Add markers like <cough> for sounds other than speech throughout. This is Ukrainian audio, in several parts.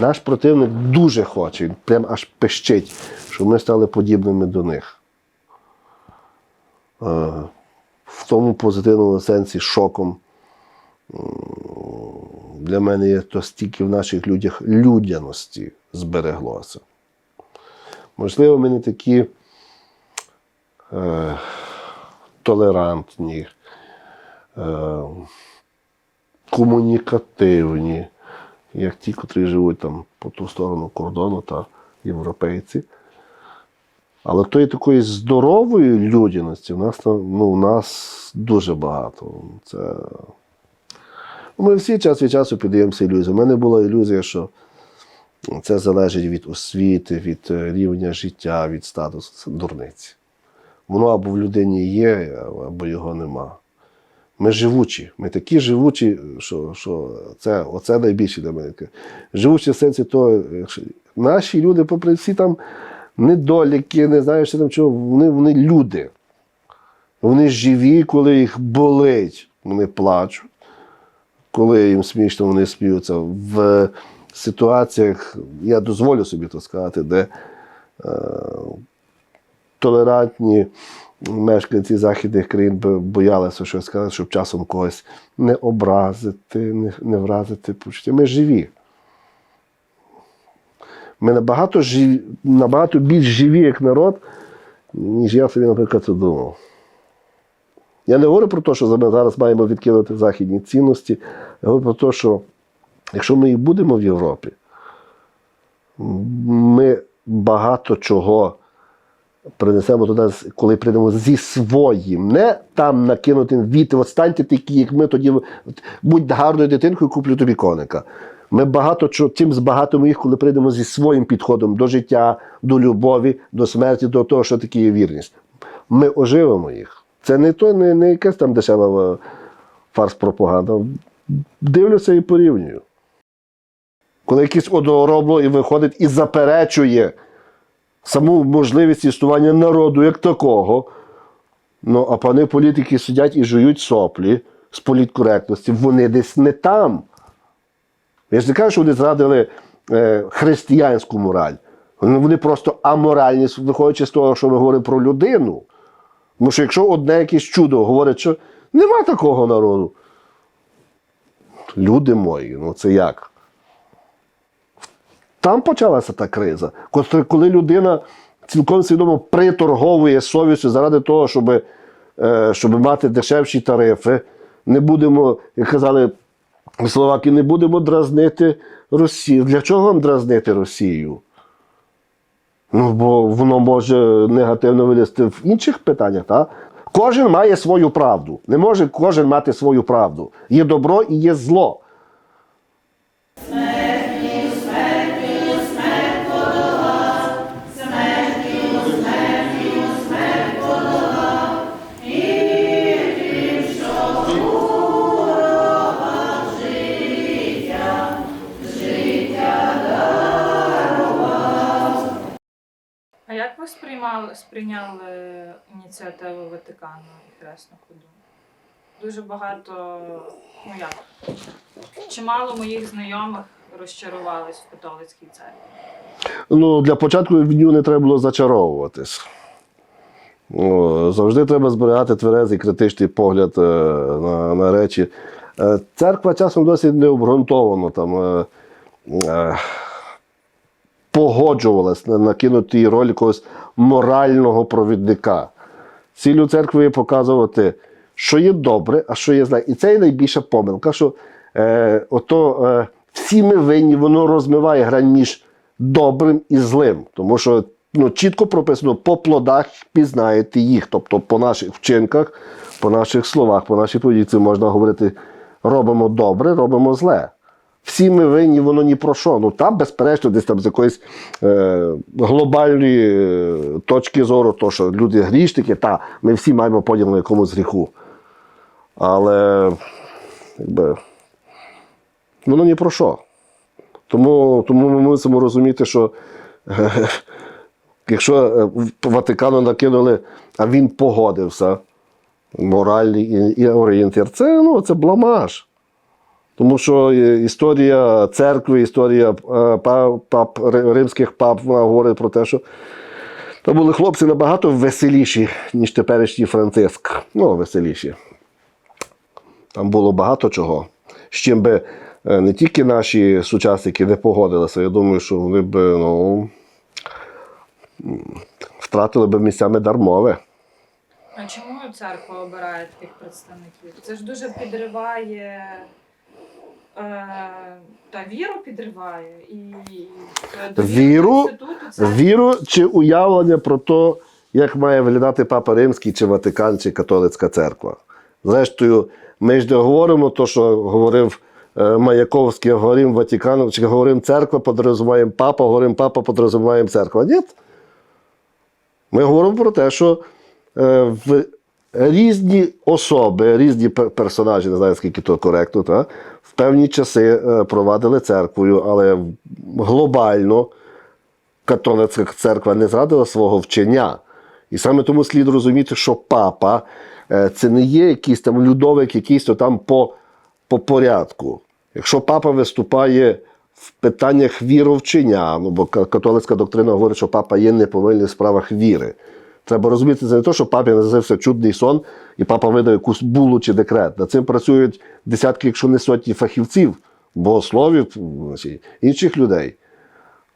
Наш противник дуже хоче, він прям аж пищить, щоб ми стали подібними до них. Е, В тому позитивному сенсі шоком для мене є то стільки в наших людях людяності збереглося. Можливо, ми не такі е, толерантні, е, комунікативні, як ті, котрі живуть там по ту сторону кордону та європейці. Але тої такої здорової людяності в нас, ну, в нас дуже багато. Це... Ми всі час від часу піддаємося ілюзії. У мене була ілюзія, що це залежить від освіти, від е, рівня життя, від статусу. Це дурниці. Воно або в людині є, або його нема. Ми живучі. Ми такі живучі, що, що це, оце найбільше для мене. Живучі в сенсі того, наші люди, попри всі там недоліки, не знаю, що там чого, вони, вони люди. Вони живі, коли їх болить, вони плачуть. Коли їм смішно, вони сміються. В ситуаціях, я дозволю собі то сказати, де е, толерантні мешканці західних країн боялися щось сказати, щоб часом когось не образити, не, не вразити почуття. Ми живі. Ми набагато, живі, набагато більш живі як народ, ніж я собі, наприклад, це думав. Я не говорю про те, що ми зараз маємо відкинути західні цінності. Я говорю про те, що якщо ми і будемо в Європі, ми багато чого принесемо туди, коли прийдемо зі своїм, не там накинутим від, от такі, як ми, тоді будь гарною дитинкою, куплю тобі коника. Ми багато чим збагатимо їх, коли прийдемо зі своїм підходом до життя, до любові, до смерті, до того, що таке є вірність. Ми оживимо їх. Це не то, не, не якась там дешева е, фарс-пропаганда. Дивлюся і порівнюю. Коли якийсь одоробло і виходить і заперечує саму можливість існування народу як такого. Ну, а пани політики сидять і жують соплі з політкоректності. Вони десь не там. Я ж не кажу, що вони зрадили е, християнську мораль. Вони, вони просто аморальні, виходячи з того, що ми говоримо про людину. Тому що якщо одне якесь чудо говорить, що нема такого народу. Люди мої, ну це як? Там почалася та криза. Коли- людина цілком свідомо приторговує совістю заради того, щоб, е, щоб мати дешевші тарифи, не будемо, як казали словаки, не будемо дразнити Росію. Для чого вам дразнити Росію? Ну, бо воно може негативно вилізти в інших питаннях, так? Кожен має свою правду. Не може кожен мати свою правду. Є добро і є зло. Сприймали, сприйняли ініціативу Ватикану і Хресну ходу? Дуже багато, ну як, чимало моїх знайомих розчарувались в католицькій церкві. Ну, для початку в нього не треба було зачаровуватись. Ну, завжди треба зберігати тверезий критичний погляд е, на, на речі. Е, церква часом досить необґрунтовано там, е, погоджувалась на накинути їй роль якогось морального провідника. Цілю церкви показувати, що є добре, а що є зле. І це є найбільша помилка, що е, ото, е, всі ми винні, воно розмиває грань між добрим і злим. Тому що ну, чітко прописано, по плодах пізнаєте їх. Тобто по наших вчинках, по наших словах, по нашій поведінці можна говорити, робимо добре, робимо зле. Всі ми винні, воно ні про що. Ну там, безперечно, десь там з якоїсь е, глобальної е, точки зору, то що люди грішники, та ми всі маємо поділ на якомусь гріху. Але якби, воно ні про що. Тому, тому ми мусимо розуміти, що <laughs> е, якщо Ватикану накинули, а він погодився, моральний і, і орієнтир, це, ну, це бламаж. Тому що е, історія церкви, історія е, пап, пап, римських пап говорить про те, що то були хлопці набагато веселіші, ніж теперішній Франциск. Ну, веселіші. Там було багато чого. З чим би е, не тільки наші сучасники не погодилися, я думаю, що вони б ну, втратили б місцями дармове. А чому церква обирає таких представників? Це ж дуже підриває та віру підриває і е, Віру? Віру чи уявлення про те, як має виглядати Папа Римський, чи Ватикан, чи католицька церква. Зрештою, ми ж не говоримо те, що говорив е, Маяковський, говоримо Ватикан, чи говоримо церква, подразумаємо папа, говоримо папа, подразумаємо церква. Ні. Ми говоримо про те, що е, в різні особи, різні персонажі, не знаю, скільки то коректно, та, певні часи е, провадили церквою, але глобально католицька церква не зрадила свого вчення. І саме тому слід розуміти, що папа е, це не є якийсь там людовик, якийсь то там по, по порядку. Якщо папа виступає в питаннях віровчення, ну бо католицька доктрина говорить, що папа є неповинний в справах віри. Треба розуміти, це не те, що папі назився чудний сон, і папа видав якусь булу чи декрет. Над цим працюють десятки, якщо не сотні фахівців, богословів, інших людей.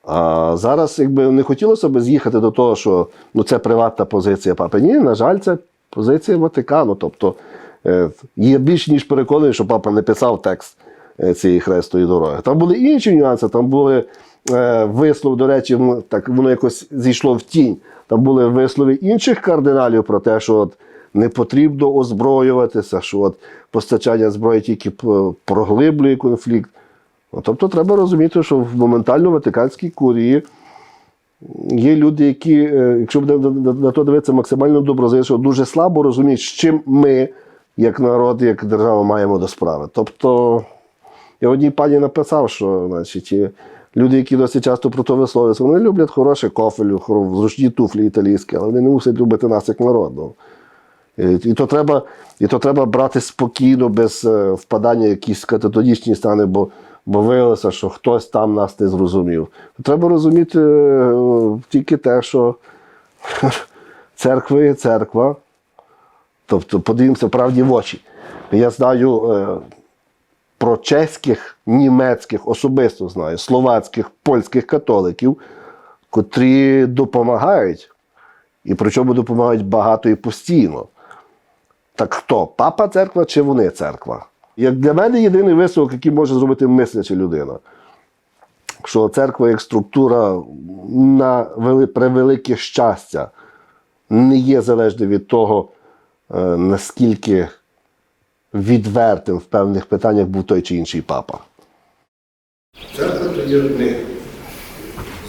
А зараз, якби не хотілося б з'їхати до того, що ну, це приватна позиція папи. Ні, на жаль, це позиція Ватикану. Тобто е, є більш ніж переконаний, що папа не писав текст е, цієї хрестої дороги. Там були інші нюанси, там були е, вислови, до речі, так воно якось зійшло в тінь. Там були вислови інших кардиналів про те, що от не потрібно озброюватися, що от постачання зброї тільки проглиблює конфлікт. Ну, тобто треба розуміти, що в моментально Ватиканській курії є люди, які, е, якщо на- то дивитися максимально доброзичливо, дуже слабо розуміють, з чим ми, як народ, як держава, маємо до справи. Тобто, я одній пані написав, що значить, люди, які досить часто про то висловлюються, вони люблять хороше кофелю, зручні туфлі італійські, але вони не мусять любити нас як народ. Ну. І, то треба, і то треба брати спокійно, без е, впадання в якісь кататонічні стани, бо, виявилося, що хтось там нас не зрозумів. Треба розуміти е, тільки те, що <laughs> церква є церква. Тобто подивімося правді в очі. Я знаю е, про чеських, німецьких, особисто знаю, словацьких, польських католиків, котрі допомагають, і причому допомагають багато і постійно. Так хто? Папа церква чи вони церква? Як для мене єдиний висновок, який може зробити мисляча людина, що церква як структура на превелике щастя не є залежна від того, е, наскільки відвертим в певних питаннях був той чи інший папа. Церква то є ми.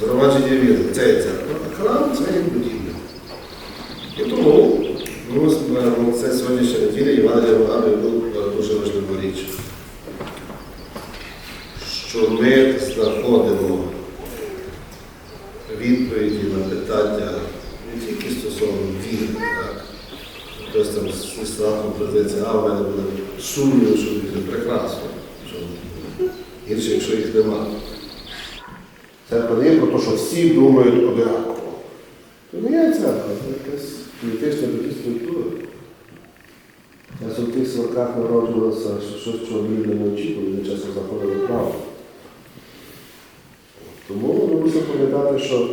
Згромадження віри. Це є церква. А храм це є будівля. І тому ну, ну, це сьогоднішня неділя Івангелія нагадує ду- дуже важливу річ. Що ми знаходимо відповіді на питання не тільки стосовно віри, так? Хтось там зі страхом придеться, а в мене буде сумнів, що буде прекрасно. Гірше, якщо їх немає. Церква не є про те, що всі думають одинаково. Це не є церква, це якась політична структура. Я в тих сварках народжувалося, що щось чого люди не очікували, не часто заходили право. Тому ми мусимо пам'ятати, що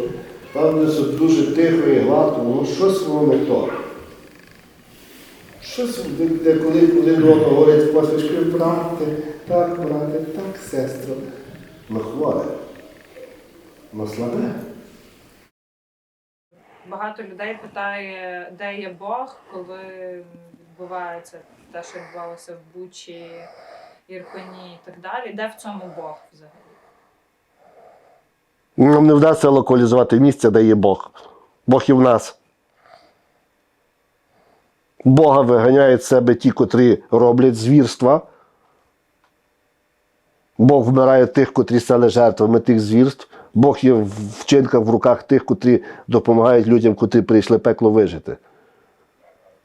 там десь дуже тихо і гладко, ну щось воно не то. Щось, де, де коли один до одного говорять посмішки, брате, так, брате, так, сестро. Ну хворе. Ну слабе. Багато людей питає, де є Бог, коли відбувається те, що відбувалося в Бучі, Ірпені і так далі. Де в цьому Бог взагалі? Нам не вдасться локалізувати місце, де є Бог. Бог і в нас. Бога виганяють з себе ті, котрі роблять звірства. Бог вмирає тих, котрі стали жертвами тих звірств. Бог є в вчинках в руках тих, котрі допомагають людям, котрі прийшли пекло вижити.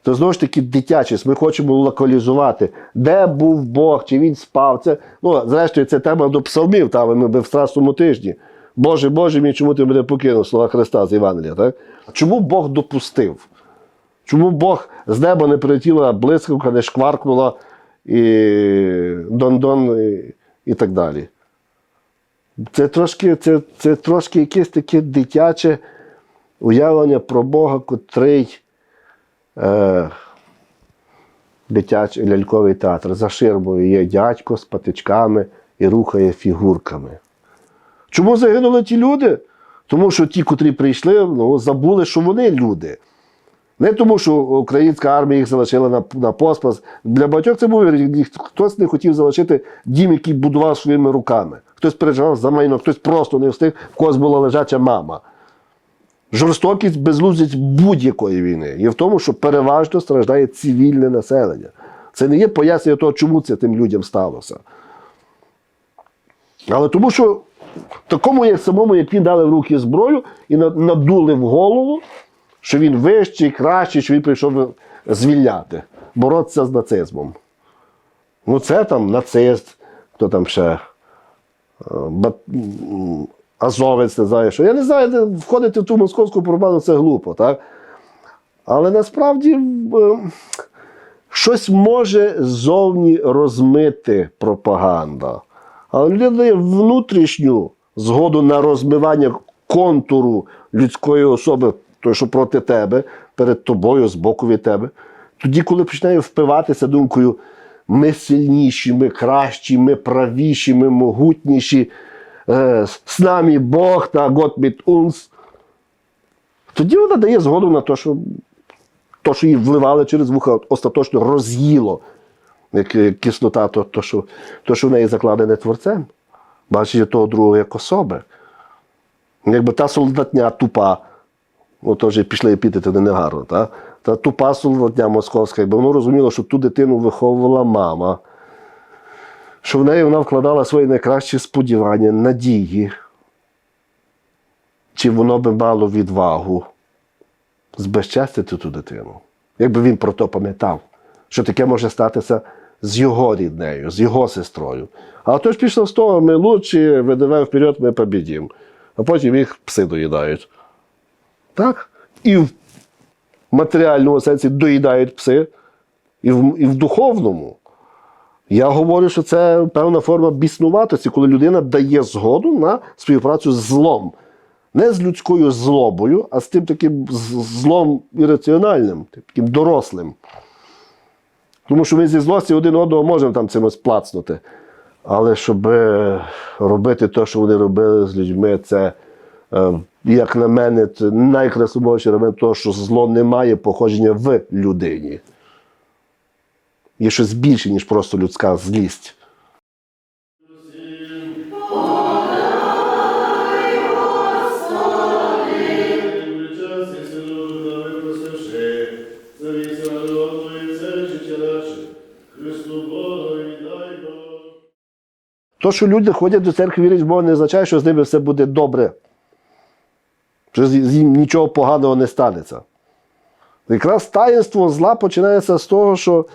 То знову ж таки дитячість. Ми хочемо локалізувати, де був Бог, чи він спав. Це, ну, зрештою, це тема до псалмів, там ми би в страстному тижні. Боже, Боже мій, чому ти мене покинув? Слова Христа з Євангелія. Так? Чому Бог допустив? Чому Бог з неба не прилетіла блискавка, не шкваркнула і дон-дон і, і так далі? Це трошки, це, це трошки якесь таке дитяче уявлення про Бога, котрий е, дитячий ляльковий театр. За ширмою є дядько з патичками і рухає фігурками. Чому загинули ті люди? Тому що ті, котрі прийшли, ну, забули, що вони люди. Не тому, що українська армія їх залишила на, на поспас. Для багатьох це був хтось не хотів залишити дім, який будував своїми руками. Хтось переживав за майно, хтось просто не встиг, в когось була лежача мама. Жорстокість, безлуздість будь-якої війни є в тому, що переважно страждає цивільне населення. Це не є пояснення того, чому це тим людям сталося. Але тому, що такому, як самому, як він дали в руки зброю і надули в голову, що він вищий, кращий, що він прийшов звільняти, боротися з нацизмом. Ну, це там нацист, хто там ще. е, Бат- Азовець, не знаю, що. Я не знаю, входити в ту московську пропаганду це глупо, так? Але насправді е, щось може зовні розмити пропаганда. Але людина дає внутрішню згоду на розмивання контуру людської особи, той, що проти тебе, перед тобою, збоку від тебе. Тоді, коли починає впиватися думкою, ми сильніші, ми кращі, ми правіші, ми могутніші, е, з нами Бог та Гот mit uns, тоді вона дає згоду на те, що то, що їй вливали через вуха, остаточно роз'їло як кислота, то, то, що, то, що в неї закладене творцем. Бачить того другого як особи. Якби та солдатня тупа, от теж пішли епітети не негарно, та? та тупа солдатня московська, якби воно розуміло, що ту дитину виховувала мама, що в неї вона вкладала свої найкращі сподівання, надії, чи воно би мало відвагу збезчестити ту дитину. Якби він про то пам'ятав, що таке може статися з його ріднею, з його сестрою. А то ж пішло з того, ми лучші, ВДВ вперед, ми побідім. А потім їх пси доїдають. Так? І в матеріальному сенсі доїдають пси, і в, і в духовному. Я говорю, що це певна форма біснуватості, коли людина дає згоду на співпрацю з злом. Не з людською злобою, а з тим таким злом ірраціональним, таким дорослим. Тому що ми зі злості один одного можемо там цимось плацнути. Але щоб е, робити те, що вони робили з людьми, це, як на мене, це найкрасивіше робити, того, що зло не має походження в людині. Є щось більше, ніж просто людська злість. То, що люди ходять до церкви, вірять в Бога, не означає, що з ними все буде добре. З з нічого поганого не станеться. Якраз таїнство зла починається з того, що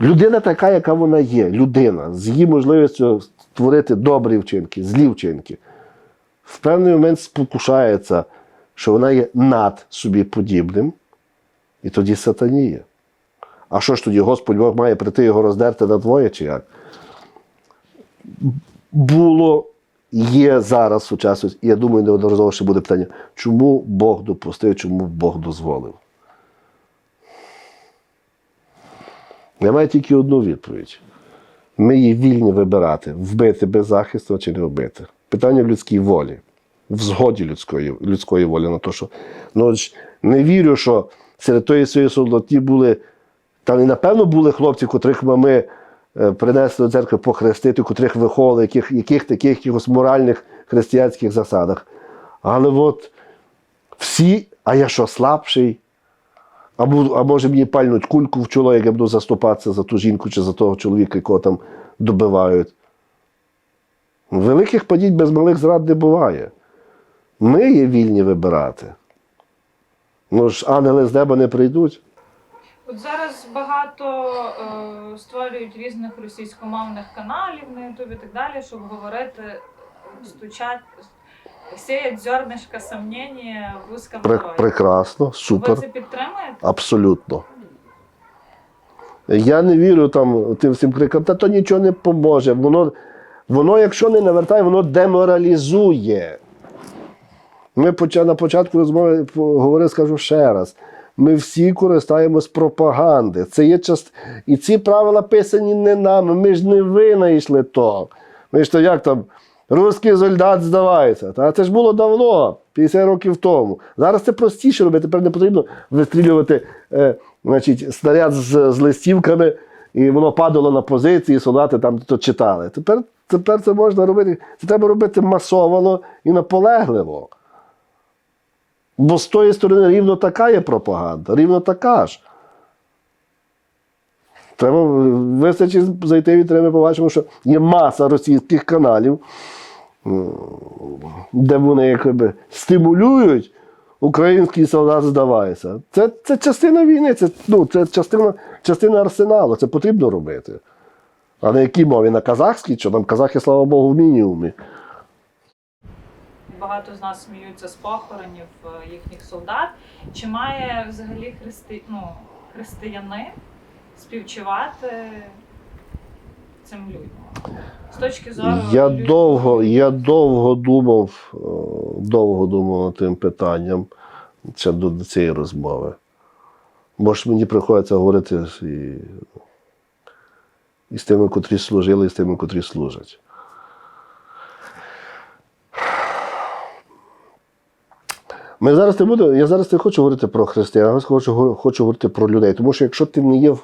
людина така, яка вона є, людина, з її можливістю створити добрі вчинки, злі вчинки, в певний момент спокушається, що вона є над собі подібним, і тоді сатаніє. А що ж тоді Господь Бог має прийти його роздерти на двоє, чи як? було, є зараз в сучасності, і я думаю, неодноразово ще буде питання, чому Бог допустив, чому Бог дозволив? Я маю тільки одну відповідь. Ми є вільні вибирати, вбити без захисту чи не вбити. Питання в людській волі, в згоді людської, людської волі на те, що ну, не вірю, що серед тої своєї солдаті були, там і напевно були хлопці, котрих ми е, принесли до церкви похрестити, котрих виховували, яких, яких таких якихось моральних християнських засадах. Але от всі, а я що, слабший? Або, а може мені пальнуть кульку в чоло, як я буду заступатися за ту жінку чи за того чоловіка, якого там добивають. Великих падінь без малих зрад не буває. Ми є вільні вибирати. Ну ж ангели з неба не прийдуть. От зараз багато е, створюють різних російськомовних каналів на Ютубі і так далі, щоб говорити, стучать, сіять зернишко сомнення в узкому Пре- народі. прекрасно, Ви супер. це підтримуєте? Абсолютно. Я не вірю там тим всім крикам, та то нічого не поможе. Воно, воно якщо не навертає, воно деморалізує. Ми поча- на початку розмови по- говорив, скажу ще раз. Ми всі користаємось пропаганди. Це є част... І ці правила писані не нами. Ми ж не винайшли то. Ми ж то як там, русський солдат здавається. Та це ж було давно, 50 років тому. Зараз це простіше робити. Тепер не потрібно вистрілювати е, значить, снаряд з, з листівками, і воно падало на позиції, солдати там то читали. Тепер, тепер це можна робити. Це треба робити масовано і наполегливо. Бо з тої сторони рівно така є пропаганда, рівно така ж. Треба вистачить зайти в інтернет, ми побачимо, що є маса російських каналів, де вони якби стимулюють український солдат здавається. Це, це частина війни, це, ну, це частина, частина арсеналу, це потрібно робити. А на якій мові? На казахській? Що там казахи, слава Богу, в мінімумі. Багато з нас сміються з похоронів е, їхніх солдат. Чи має взагалі христи... ну, християнин співчувати цим людям? З точки зору Я довго, я довго думав, е, довго думав над тим питанням ще до, до цієї розмови. Бо ж мені приходиться говорити і, і з тими, котрі служили, і з тими, котрі служать. Ми зараз не будемо, я зараз не хочу говорити про християн, я хочу, хочу говорити про людей. Тому що якщо ти не є,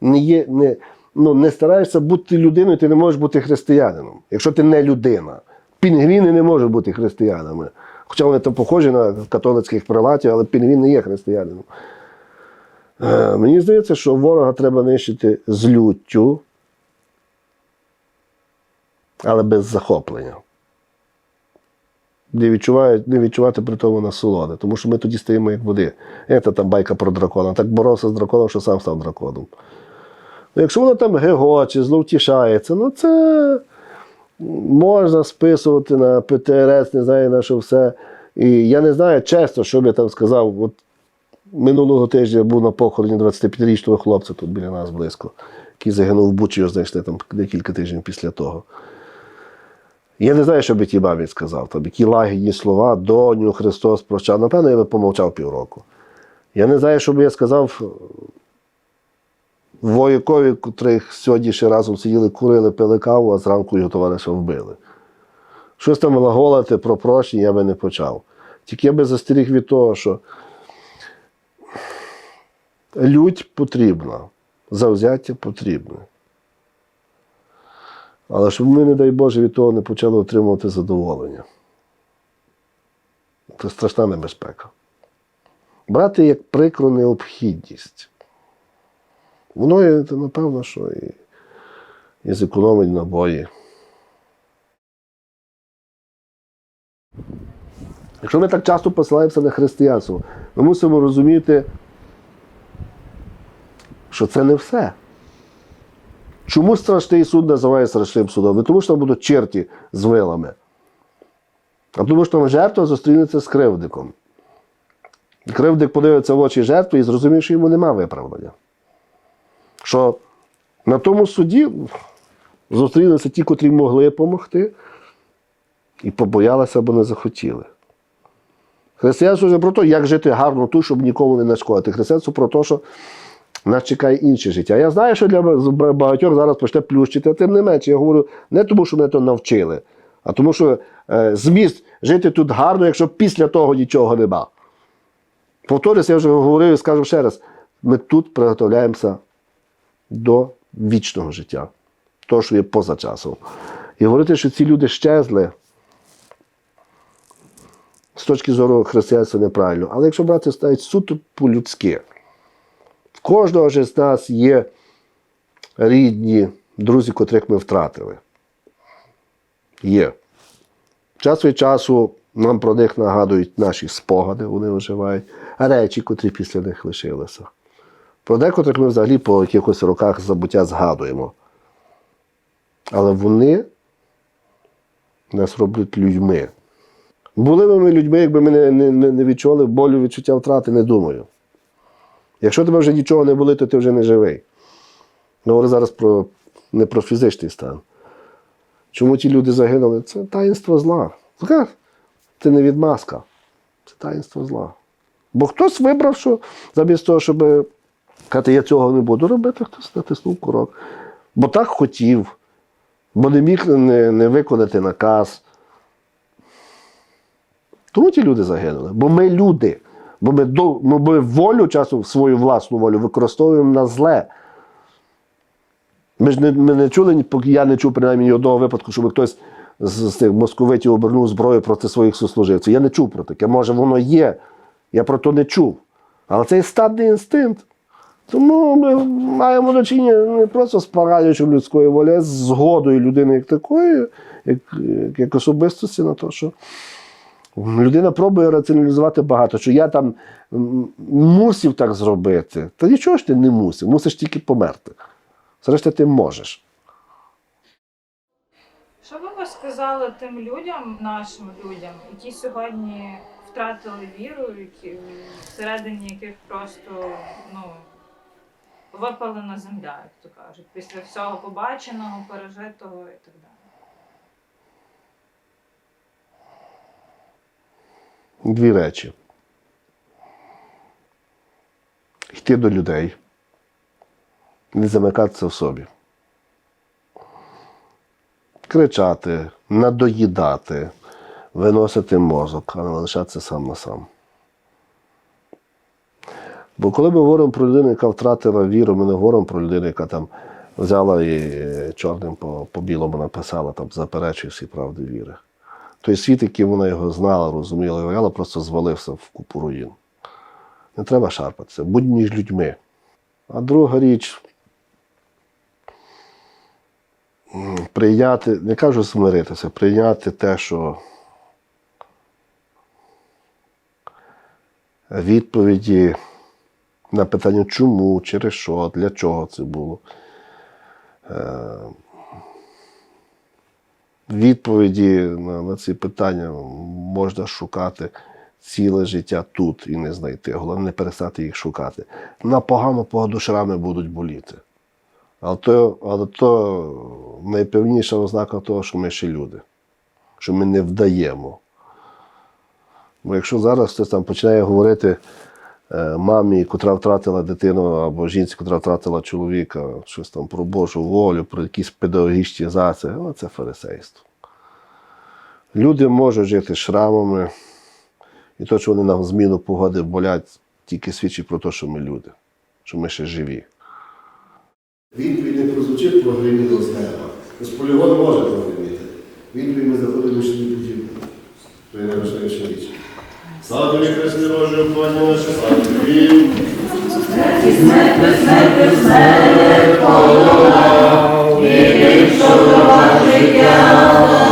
не, є не, ну, не стараєшся бути людиною, ти не можеш бути християнином. Якщо ти не людина. Пінгвіни не можуть бути християнами. Хоча вони там похожі на католицьких прилатів, але пінгвін не є християнином. Е, мені здається, що ворога треба нищити з люттю, але без захоплення не, відчувають, не відчувати при тому насолоди, тому що ми тоді стаємо як води. Це там байка про дракона. Так боровся з драконом, що сам став драконом. Ну, якщо воно там гегоче, зловтішається, ну це можна списувати на ПТРС, не знаю на що все. І я не знаю чесно, що б я там сказав. От минулого тижня я був на похороні 25-річного хлопця тут біля нас близько, який загинув в Бучі, його знайшли там декілька тижнів після того. Я не знаю, що би ті бабі сказав, там, які лагідні слова, доню Христос прощав. Напевно, я би помовчав півроку. Я не знаю, що би я сказав воякові, котрих сьогодні ще разом сиділи, курили, пили каву, а зранку його товариша вбили. Щось там глаголати про прощення я би не почав. Тільки я би застеріг від того, що лють потрібна, завзяття потрібне. Але щоб ми, не дай Боже, від того не почали отримувати задоволення. Це страшна небезпека. Брати як прикро необхідність. Воно, напевно, що і, і зекономить набої. Якщо ми так часто посилаємося на християнство, ми мусимо розуміти, що це не все. Чому страшний суд називає страшним судом? Не тому, що там будуть черті з вилами, а тому, що там жертва зустрінеться з кривдиком. Кривдик подивиться в очі жертви і зрозумів, що йому нема виправдання. Що на тому суді зустрілися ті, котрі могли допомогти, і побоялися або не захотіли. Християнство вже про те, як жити гарно тут, щоб нікому не нашкодити. Християнство про те, що нас чекає інше життя. Я знаю, що для багатьох зараз почне плющити, а тим не менше, я говорю не тому, що мене то навчили, а тому, що е, зміст жити тут гарно, якщо після того нічого нема. Повторюся, я вже говорив і скажу ще раз: ми тут приготовляємося до вічного життя, того, що є поза часом. І говорити, що ці люди щезли. З точки зору християнства неправильно. Але якщо брати ставить суто по-людськи, кожного ж з нас є рідні, друзі, котрих ми втратили. Є. Час від часу Нам про них нагадують наші спогади, вони виживають, речі, котрі після них лишилися. Про декотрих ми взагалі по якихось роках забуття згадуємо. Але вони нас роблять людьми. Були б ми людьми, якби ми не, не- не відчули болю відчуття втрати, не думаю. Якщо тебе вже нічого не болить, то ти вже не живий. Я говорю зараз про, не про фізичний стан. Чому ті люди загинули? Це таїнство зла. Це не відмазка. Це таїнство зла. Бо хтось вибрав, що замість того, щоб казати, я цього не буду робити, хтось натиснув курок. Бо так хотів, бо не міг не, не виконати наказ. Тому ті люди загинули. Бо ми люди. Бо ми, ми, волю часу, свою власну волю використовуємо на зле. Ми ж не, ми не чули, я не чув принаймні ні одного випадку, щоб хтось з, тих московитів обернув зброю проти своїх сослуживців. Я не чув про таке. Може, воно є. Я про то не чув. Але це є стадний інстинкт. Тому ми маємо до не просто з паралічем людської волі, а з згодою людини як такої, як, як особистості на те, що людина пробує раціоналізувати багато, що я там м, мусив так зробити. Та нічого ж ти не мусив, мусиш тільки померти. Зрештою, ти можеш. Що би ви сказали тим людям, нашим людям, які сьогодні втратили віру, які всередині яких просто ну, випалена земля, як то кажуть, після всього побаченого, пережитого і так далі. Дві речі. Йти до людей, не замикатися в собі. Кричати, надоїдати, виносити мозок, а не лишатися сам на сам. Бо коли ми говоримо про людину, яка втратила віру, ми не говоримо про людину, яка там взяла і е, чорним по, по білому написала, там заперечує всі правди віри. Той світ, який вона його знала, розуміла, і просто звалився в купу руїн. Не треба шарпатися, будь між людьми. А друга річ прийняти, не кажу смиритися, прийняти те, що відповіді на питання, чому, через що, для чого це було. Відповіді на, на ці питання можна шукати ціле життя тут і не знайти. Головне не перестати їх шукати. На погану погоду шрами будуть боліти. Але то, але то найпевніша ознака того, що ми ще люди, що ми не вдаємо. Бо якщо зараз хтось там починає говорити мамі, котра втратила дитину, або жінці, котра втратила чоловіка, щось там про Божу волю, про якісь педагогічні засоби, ну, це фарисейство. Люди можуть жити шрамами, і то, що вони на зміну погоди болять, тільки свідчить про те, що ми люди, що ми ще живі. Відповідь не прозвучить про гриміти з неба. З полігону може прогриміти. Відповідь ми заходимо шлі будівлю. То є найважливіша річ. Слава тобі, Христи Боже, пані наше, слава тобі. Смерть, і пішов до вас життя.